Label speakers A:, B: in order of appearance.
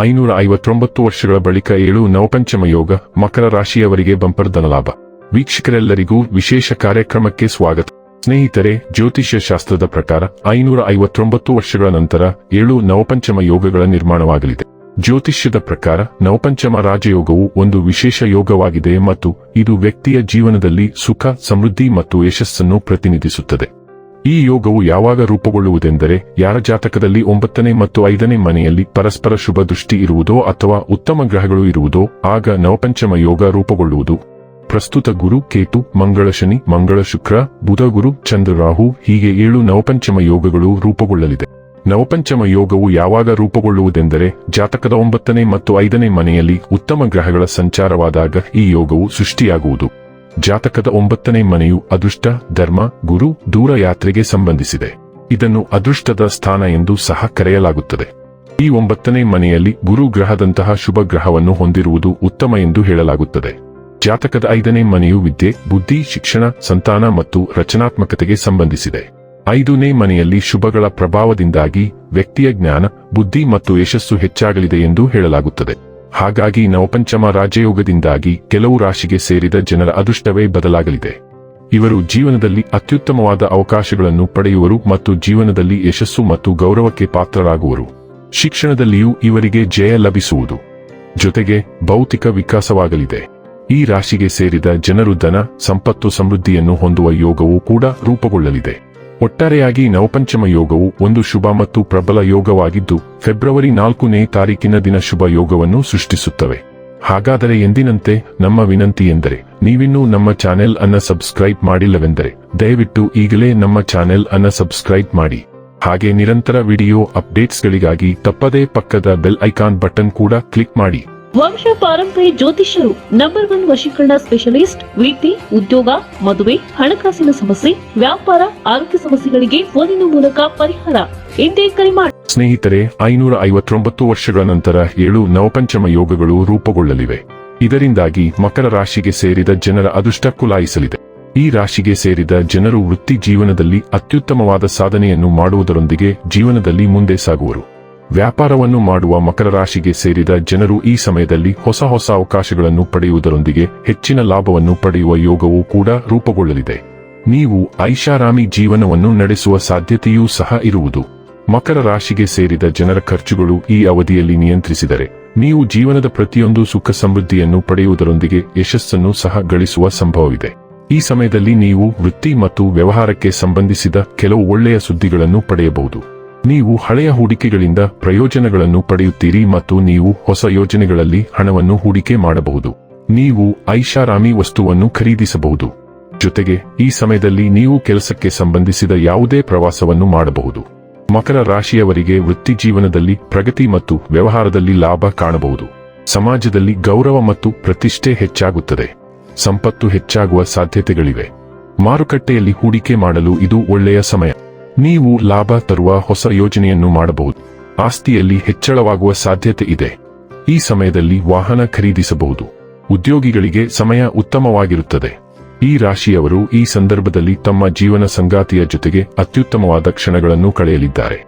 A: ಐನೂರ ಐವತ್ತೊಂಬತ್ತು ವರ್ಷಗಳ ಬಳಿಕ ಏಳು ನವಪಂಚಮ ಯೋಗ, ಮಕರ ರಾಶಿಯವರಿಗೆ ಬಂಪರ್ ಧನಲಾಭ ವೀಕ್ಷಕರೆಲ್ಲರಿಗೂ ವಿಶೇಷ ಕಾರ್ಯಕ್ರಮಕ್ಕೆ ಸ್ವಾಗತ. ಸ್ನೇಹಿತರೆ, ಜ್ಯೋತಿಷ್ಯ ಶಾಸ್ತ್ರದ ಪ್ರಕಾರ ಐನೂರ ಐವತ್ತೊಂಬತ್ತು ವರ್ಷಗಳ ನಂತರ ಏಳು ನವಪಂಚಮ ಯೋಗಗಳ ನಿರ್ಮಾಣವಾಗಲಿದೆ. ಜ್ಯೋತಿಷ್ಯದ ಪ್ರಕಾರ ನವಪಂಚಮ ರಾಜಯೋಗವು ಒಂದು ವಿಶೇಷ ಯೋಗವಾಗಿದೆ ಮತ್ತು ಇದು ವ್ಯಕ್ತಿಯ ಜೀವನದಲ್ಲಿ ಸುಖ, ಸಮೃದ್ಧಿ ಮತ್ತು ಯಶಸ್ಸನ್ನು ಪ್ರತಿನಿಧಿಸುತ್ತದೆ. ಈ ಯೋಗವು ಯಾವಾಗ ರೂಪುಗೊಳ್ಳುವುದೆಂದರೆ ಯಾರ ಜಾತಕದಲ್ಲಿ ಒಂಬತ್ತನೇ ಮತ್ತು ಐದನೇ ಮನೆಯಲ್ಲಿ ಪರಸ್ಪರ ಶುಭ ದೃಷ್ಟಿ ಇರುವುದೋ ಅಥವಾ ಉತ್ತಮ ಗ್ರಹಗಳು ಇರುವುದೋ, ಆಗ ನವಪಂಚಮ ಯೋಗ ರೂಪುಗೊಳ್ಳುವುದು. ಪ್ರಸ್ತುತ ಗುರು ಕೇತು, ಮಂಗಳ ಶನಿ, ಮಂಗಳ ಶುಕ್ರ, ಬುಧ ಗುರು, ಚಂದ್ರ ರಾಹು, ಹೀಗೆ ಏಳು ನವಪಂಚಮ ಯೋಗಗಳು ರೂಪುಗೊಳ್ಳಲಿದೆ. ನವಪಂಚಮ ಯೋಗವು ಯಾವಾಗ ರೂಪುಗೊಳ್ಳುವುದೆಂದರೆ ಜಾತಕದ ಒಂಬತ್ತನೇ ಮತ್ತು ಐದನೇ ಮನೆಯಲ್ಲಿ ಉತ್ತಮ ಗ್ರಹಗಳ ಸಂಚಾರವಾದಾಗ ಈ ಯೋಗವು ಸೃಷ್ಟಿಯಾಗುವುದು. ಜಾತಕದ ಒಂಬತ್ತನೇ ಮನೆಯು ಅದೃಷ್ಟ, ಧರ್ಮ, ಗುರು, ದೂರ ಯಾತ್ರೆಗೆ ಸಂಬಂಧಿಸಿದೆ. ಇದನ್ನು ಅದೃಷ್ಟದ ಸ್ಥಾನ ಎಂದು ಸಹ ಕರೆಯಲಾಗುತ್ತದೆ. ಈ ಒಂಬತ್ತನೇ ಮನೆಯಲ್ಲಿ ಗುರು ಗ್ರಹದಂತಹ ಶುಭ ಗ್ರಹವನ್ನು ಹೊಂದಿರುವುದು ಉತ್ತಮ ಎಂದು ಹೇಳಲಾಗುತ್ತದೆ. ಜಾತಕದ ಐದನೇ ಮನೆಯು ವಿದ್ಯೆ, ಬುದ್ಧಿ, ಶಿಕ್ಷಣ, ಸಂತಾನ ಮತ್ತು ರಚನಾತ್ಮಕತೆಗೆ ಸಂಬಂಧಿಸಿದೆ. ಐದನೇ ಮನೆಯಲ್ಲಿ ಶುಭಗಳ ಪ್ರಭಾವದಿಂದಾಗಿ ವ್ಯಕ್ತಿಯ ಜ್ಞಾನ, ಬುದ್ಧಿ ಮತ್ತು ಯಶಸ್ಸು ಹೆಚ್ಚಾಗಲಿದೆ ಎಂದು ಹೇಳಲಾಗುತ್ತದೆ. ಹಾಗಾಗಿ ನವಪಂಚಮ ರಾಜಯೋಗದಿಂದಾಗಿ ಕೆಲವು ರಾಶಿಗೆ ಸೇರಿದ ಜನರ ಅದೃಷ್ಟವೇ ಬದಲಾಗಲಿದೆ. ಇವರು ಜೀವನದಲ್ಲಿ ಅತ್ಯುತ್ತಮವಾದ ಅವಕಾಶಗಳನ್ನು ಪಡೆಯುವರು ಮತ್ತು ಜೀವನದಲ್ಲಿ ಯಶಸ್ಸು ಮತ್ತು ಗೌರವಕ್ಕೆ ಪಾತ್ರರಾಗುವರು. ಶಿಕ್ಷಣದಲ್ಲಿಯೂ ಇವರಿಗೆ ಜಯ ಲಭಿಸುವುದು ಜೊತೆಗೆ ಭೌತಿಕ ವಿಕಾಸವಾಗಲಿದೆ. ಈ ರಾಶಿಗೆ ಸೇರಿದ ಜನರು ಧನ, ಸಂಪತ್ತು ಸಮೃದ್ಧಿಯನ್ನು ಹೊಂದುವ ಯೋಗವೂ ಕೂಡ ರೂಪುಗೊಳ್ಳಲಿದೆ. ಒಟ್ಟಾರೆಯಾಗಿ ನವಪಂಚಮ ಯೋಗವು ಒಂದು ಶುಭ ಮತ್ತು ಪ್ರಬಲ ಯೋಗವಾಗಿದ್ದು, ಫೆಬ್ರವರಿ ನಾಲ್ಕನೇ ತಾರೀಕಿನ ದಿನ ಶುಭ ಯೋಗವನ್ನು ಸೃಷ್ಟಿಸುತ್ತವೆ. ಹಾಗಾದರೆ ಎಂದಿನಂತೆ ನಮ್ಮ ವಿನಂತಿ ಎಂದರೆ, ನೀವಿನ್ನೂ ನಮ್ಮ ಚಾನೆಲ್ ಅನ್ನ ಸಬ್ಸ್ಕ್ರೈಬ್ ಮಾಡಿಲ್ಲವೆಂದರೆ, ದಯವಿಟ್ಟು ಈಗಲೇ ನಮ್ಮ ಚಾನೆಲ್ ಅನ್ನ ಸಬ್ಸ್ಕ್ರೈಬ್ ಮಾಡಿ. ಹಾಗೆ ನಿರಂತರ ವಿಡಿಯೋ ಅಪ್ಡೇಟ್ಸ್ಗಳಿಗಾಗಿ ತಪ್ಪದೇ ಪಕ್ಕದ ಬೆಲ್ ಐಕಾನ್ ಬಟನ್ ಕೂಡ ಕ್ಲಿಕ್ ಮಾಡಿ.
B: ವಂಶ ಪಾರಂಪರ್ಯ ಜ್ಯೋತಿಷ್ಯರು ನಂಬರ್ ಒನ್ ವಶೀಕರಣ ಸ್ಪೆಷಲಿಸ್ಟ್ ವೃತ್ತಿ ಉದ್ಯೋಗ, ಮದುವೆ, ಹಣಕಾಸಿನ ಸಮಸ್ಯೆ, ವ್ಯಾಪಾರ, ಆರೋಗ್ಯ ಸಮಸ್ಯೆಗಳಿಗೆ ಫೋನಿನ ಮೂಲಕ ಪರಿಹಾರ. ಇಂದೇ ಕರೆ ಮಾಡಿ
A: ಸ್ನೇಹಿತರೆ, ಐನೂರ ಐವತ್ತೊಂಬತ್ತು ವರ್ಷಗಳ ನಂತರ ಏಳು ನವಪಂಚಮ ಯೋಗಗಳು ರೂಪುಗೊಳ್ಳಲಿವೆ. ಇದರಿಂದಾಗಿ ಮಕರ ರಾಶಿಗೆ ಸೇರಿದ ಜನರ ಅದೃಷ್ಟ ಕುಲಾಯಿಸಲಿದೆ. ಈ ರಾಶಿಗೆ ಸೇರಿದ ಜನರು ವೃತ್ತಿ ಜೀವನದಲ್ಲಿ ಅತ್ಯುತ್ತಮವಾದ ಸಾಧನೆಯನ್ನು ಮಾಡುವುದರೊಂದಿಗೆ ಜೀವನದಲ್ಲಿ ಮುಂದೆ ಸಾಗುವರು. ವ್ಯಾಪಾರವನ್ನು ಮಾಡುವ ಮಕರ ರಾಶಿಗೆ ಸೇರಿದ ಜನರು ಈ ಸಮಯದಲ್ಲಿ ಹೊಸ ಹೊಸ ಅವಕಾಶಗಳನ್ನು ಪಡೆಯುವುದರೊಂದಿಗೆ ಹೆಚ್ಚಿನ ಲಾಭವನ್ನು ಪಡೆಯುವ ಯೋಗವೂ ಕೂಡ ರೂಪುಗೊಳ್ಳಲಿದೆ. ನೀವು ಐಷಾರಾಮಿ ಜೀವನವನ್ನು ನಡೆಸುವ ಸಾಧ್ಯತೆಯೂ ಸಹ ಇರುವುದು. ಮಕರ ರಾಶಿಗೆ ಸೇರಿದ ಜನರ ಖರ್ಚುಗಳು ಈ ಅವಧಿಯಲ್ಲಿ ನಿಯಂತ್ರಿಸಿದರೆ, ನೀವು ಜೀವನದ ಪ್ರತಿಯೊಂದು ಸುಖ ಸಮೃದ್ಧಿಯನ್ನು ಪಡೆಯುವುದರೊಂದಿಗೆ ಯಶಸ್ಸನ್ನು ಸಹ ಗಳಿಸುವ ಸಂಭವವಿದೆ. ಈ ಸಮಯದಲ್ಲಿ ನೀವು ವೃತ್ತಿ ಮತ್ತು ವ್ಯವಹಾರಕ್ಕೆ ಸಂಬಂಧಿಸಿದ ಕೆಲವು ಒಳ್ಳೆಯ ಸುದ್ದಿಗಳನ್ನು ಪಡೆಯಬಹುದು. ನೀವು ಹಳೆಯ ಹೂಡಿಕೆಗಳಿಂದ ಪ್ರಯೋಜನಗಳನ್ನು ಪಡೆಯುತ್ತೀರಿ ಮತ್ತು ನೀವು ಹೊಸ ಯೋಜನೆಗಳಲ್ಲಿ ಹಣವನ್ನು ಹೂಡಿಕೆ ಮಾಡಬಹುದು. ನೀವು ಐಷಾರಾಮಿ ವಸ್ತುವನ್ನು ಖರೀದಿಸಬಹುದು. ಜೊತೆಗೆ, ಈ ಸಮಯದಲ್ಲಿ ನೀವು ಕೆಲಸಕ್ಕೆ ಸಂಬಂಧಿಸಿದ ಯಾವುದೇ ಪ್ರವಾಸವನ್ನು ಮಾಡಬಹುದು. ಮಕರ ರಾಶಿಯವರಿಗೆ ವೃತ್ತಿ ಜೀವನದಲ್ಲಿ ಪ್ರಗತಿ ಮತ್ತು ವ್ಯವಹಾರದಲ್ಲಿ ಲಾಭ ಕಾಣಬಹುದು. ಸಮಾಜದಲ್ಲಿ ಗೌರವ ಮತ್ತು ಪ್ರತಿಷ್ಠೆ ಹೆಚ್ಚಾಗುತ್ತದೆ. ಸಂಪತ್ತು ಹೆಚ್ಚಾಗುವ ಸಾಧ್ಯತೆಗಳಿವೆ. ಮಾರುಕಟ್ಟೆಯಲ್ಲಿ ಹೂಡಿಕೆ ಮಾಡಲು ಇದು ಒಳ್ಳೆಯ ಸಮಯ. ನೀವು ಲಾಭ ತರುವ ಹೊಸ ಯೋಜನೆಯನ್ನು ಮಾಡಬಹುದು. ಆಸ್ತಿಯಲ್ಲಿ ಹೆಚ್ಚಳವಾಗುವ ಸಾಧ್ಯತೆ ಇದೆ. ಈ ಸಮಯದಲ್ಲಿ ವಾಹನ ಖರೀದಿಸಬಹುದು. ಉದ್ಯೋಗಿಗಳಿಗೆ ಸಮಯ ಉತ್ತಮವಾಗಿರುತ್ತದೆ. ಈ ರಾಶಿಯವರು ಈ ಸಂದರ್ಭದಲ್ಲಿ ತಮ್ಮ ಜೀವನ ಸಂಗಾತಿಯ ಜೊತೆಗೆ ಅತ್ಯುತ್ತಮವಾದ ಕ್ಷಣಗಳನ್ನು ಕಳೆಯಲಿದ್ದಾರೆ.